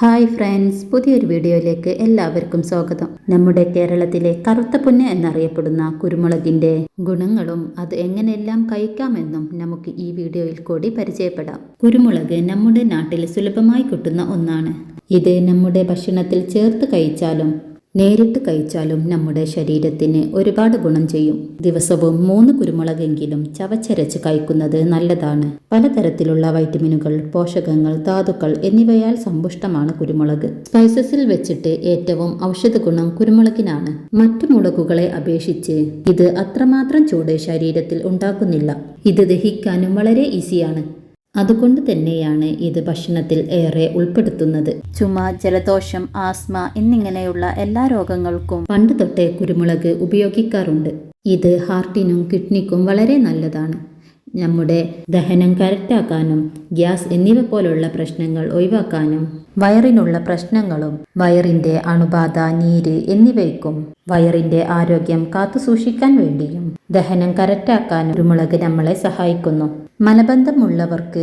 Hi friends പുതിയൊരു വീഡിയോയിലേക്ക് എല്ലാവർക്കും സ്വാഗതം. നമ്മുടെ കേരളത്തിലെ കറുത്ത പുന്ന എന്നറിയപ്പെടുന്ന കുരുമുളകിന്റെ ഗുണങ്ങളും അത് എങ്ങനെയെല്ലാം കഴിക്കാമെന്നും നമുക്ക് ഈ വീഡിയോയിൽ കൂടി പരിചയപ്പെടാം. കുരുമുളക് നമ്മുടെ നാട്ടിൽ സുലഭമായി കിട്ടുന്ന ഒന്നാണ്. ഇത് നമ്മുടെ ഭക്ഷണത്തിൽ ചേർത്ത് കഴിച്ചാലും നേരിട്ട് കഴിച്ചാലും നമ്മുടെ ശരീരത്തിന് ഒരുപാട് ഗുണം ചെയ്യും. ദിവസവും മൂന്ന് കുരുമുളകെങ്കിലും ചവച്ചരച്ച് കഴിക്കുന്നത് നല്ലതാണ്. പലതരത്തിലുള്ള വൈറ്റമിനുകൾ പോഷകങ്ങൾ ധാതുക്കൾ എന്നിവയാൽ സമ്പുഷ്ടമാണ് കുരുമുളക്. സ്പൈസസിൽ വെച്ചിട്ട് ഏറ്റവും ഔഷധ ഗുണം കുരുമുളകിനാണ്. മറ്റു മുളകുകളെ അപേക്ഷിച്ച് ഇത് അത്രമാത്രം ചൂട് ശരീരത്തിൽ ഉണ്ടാക്കുന്നില്ല. ഇത് ദഹിക്കാനും വളരെ ഈസിയാണ്. അതുകൊണ്ട് തന്നെയാണ് ഇത് ഭക്ഷണത്തിൽ ഏറെ ഉൾപ്പെടുത്തുന്നത്. ചുമ ജലദോഷം ആസ്മ എന്നിങ്ങനെയുള്ള എല്ലാ രോഗങ്ങൾക്കും പണ്ട് തൊട്ടേ കുരുമുളക് ഉപയോഗിക്കാറുണ്ട്. ഇത് ഹാർട്ടിനും കിഡ്നിക്കും വളരെ നല്ലതാണ്. നമ്മുടെ ദഹനം കറക്റ്റാക്കാനും ഗ്യാസ് എന്നിവ പോലുള്ള പ്രശ്നങ്ങൾ ഒഴിവാക്കാനും വയറിനുള്ള പ്രശ്നങ്ങളും വയറിന്റെ അണുബാധ നീര് എന്നിവയ്ക്കും വയറിന്റെ ആരോഗ്യം കാത്തുസൂക്ഷിക്കാൻ വേണ്ടിയും ദഹനം കറക്റ്റാക്കാനും കുരുമുളക് നമ്മളെ സഹായിക്കുന്നു. മലബന്ധമുള്ളവർക്ക്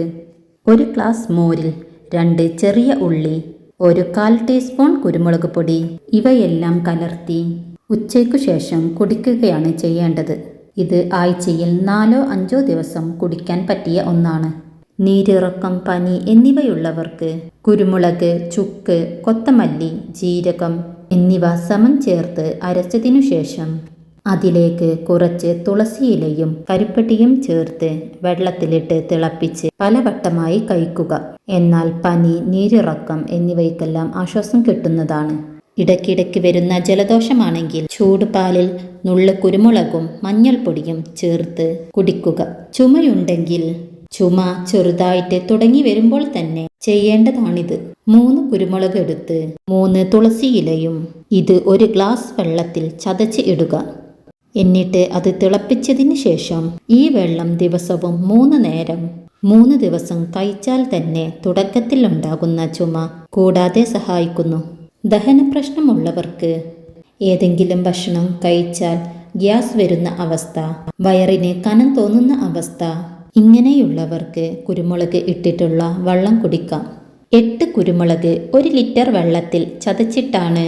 ഒരു ഗ്ലാസ് മോരിൽ രണ്ട് ചെറിയ ഉള്ളി ഒരു കാൽ ടീസ്പൂൺ കുരുമുളക് പൊടി ഇവയെല്ലാം കലർത്തി ഉച്ചയ്ക്കു ശേഷം കുടിക്കുകയാണ് ചെയ്യേണ്ടത്. ഇത് ആഴ്ചയിൽ നാലോ അഞ്ചോ ദിവസം കുടിക്കാൻ പറ്റിയ ഒന്നാണ്. നീരിറക്കം പനി എന്നിവയുള്ളവർക്ക് കുരുമുളക് ചുക്ക് കൊത്തമല്ലി ജീരകം എന്നിവ സമം ചേർത്ത് അരച്ചതിനു ശേഷം അതിലേക്ക് കുറച്ച് തുളസിയിലയും കരിപ്പട്ടിയും ചേർത്ത് വെള്ളത്തിലിട്ട് തിളപ്പിച്ച് പലവട്ടമായി കഴിക്കുക. എന്നാൽ പനി നീരിറക്കം എന്നിവയ്ക്കെല്ലാം ആശ്വാസം കിട്ടുന്നതാണ്. ഇടയ്ക്കിടയ്ക്ക് വരുന്ന ജലദോഷമാണെങ്കിൽ ചൂടുപാലിൽ നുള്ള കുരുമുളകും മഞ്ഞൾപ്പൊടിയും ചേർത്ത് കുടിക്കുക. ചുമയുണ്ടെങ്കിൽ ചുമ ചെറുതായിട്ട് തുടങ്ങി വരുമ്പോൾ തന്നെ ചെയ്യേണ്ടതാണിത്. മൂന്ന് കുരുമുളക് എടുത്ത് മൂന്ന് തുളസി ഇലയും ഇത് ഒരു ഗ്ലാസ് വെള്ളത്തിൽ ചതച്ച് ഇടുക. എന്നിട്ട് അത് തിളപ്പിച്ചതിന് ശേഷം ഈ വെള്ളം ദിവസവും മൂന്ന് നേരം മൂന്ന് ദിവസം കഴിച്ചാൽ തന്നെ തുടക്കത്തിൽ ഉണ്ടാകുന്ന ചുമ കൂടാതെ സഹായിക്കുന്നു. ദഹന പ്രശ്നമുള്ളവർക്ക് ഏതെങ്കിലും ഭക്ഷണം കഴിച്ചാൽ ഗ്യാസ് വരുന്ന അവസ്ഥ വയറിന് കനം തോന്നുന്ന അവസ്ഥ ഇങ്ങനെയുള്ളവർക്ക് കുരുമുളക് ഇട്ടിട്ടുള്ള വെള്ളം കുടിക്കാം. എട്ട് കുരുമുളക് ഒരു ലിറ്റർ വെള്ളത്തിൽ ചതച്ചിട്ടാണ്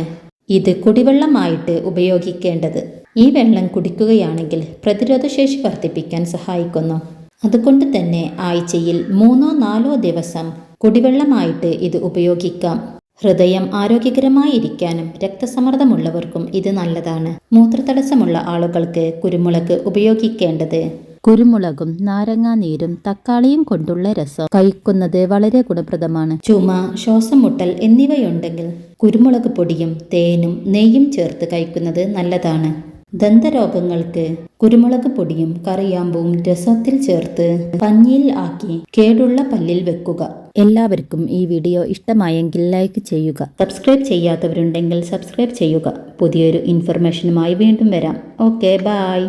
ഇത് കുടിവെള്ളമായിട്ട് ഉപയോഗിക്കേണ്ടത്. ഈ വെള്ളം കുടിക്കുകയാണെങ്കിൽ പ്രതിരോധശേഷി വർദ്ധിപ്പിക്കാൻ സഹായിക്കുന്നു. അതുകൊണ്ട് തന്നെ ആഴ്ചയിൽ മൂന്നോ നാലോ ദിവസം കുടിവെള്ളമായിട്ട് ഇത് ഉപയോഗിക്കാം. ഹൃദയം ആരോഗ്യകരമായിരിക്കാനും രക്തസമ്മർദ്ദമുള്ളവർക്കും ഇത് നല്ലതാണ്. മൂത്രതടസ്സമുള്ള ആളുകൾക്ക് കുരുമുളക് ഉപയോഗിക്കേണ്ടത്. കുരുമുളകും നാരങ്ങാനീരും തക്കാളിയും കൊണ്ടുള്ള രസം കഴിക്കുന്നത് വളരെ ഗുണപ്രദമാണ്. ചുമ ശ്വാസം മുട്ടൽ എന്നിവയുണ്ടെങ്കിൽ കുരുമുളക് പൊടിയും തേനും നെയ്യും ചേർത്ത് കഴിക്കുന്നത് നല്ലതാണ്. ദന്തരോഗങ്ങൾക്ക് കുരുമുളക് പൊടിയും കറിയാമ്പും രസത്തിൽ ചേർത്ത് പഞ്ഞിയിൽ ആക്കി കേടുള്ള പല്ലിൽ വെക്കുക. എല്ലാവർക്കും ഈ വീഡിയോ ഇഷ്ടമായെങ്കിൽ ലൈക്ക് ചെയ്യുക. സബ്സ്ക്രൈബ് ചെയ്യാത്തവരുണ്ടെങ്കിൽ സബ്സ്ക്രൈബ് ചെയ്യുക. പുതിയൊരു ഇൻഫർമേഷനുമായി വീണ്ടും വരാം. Okay bye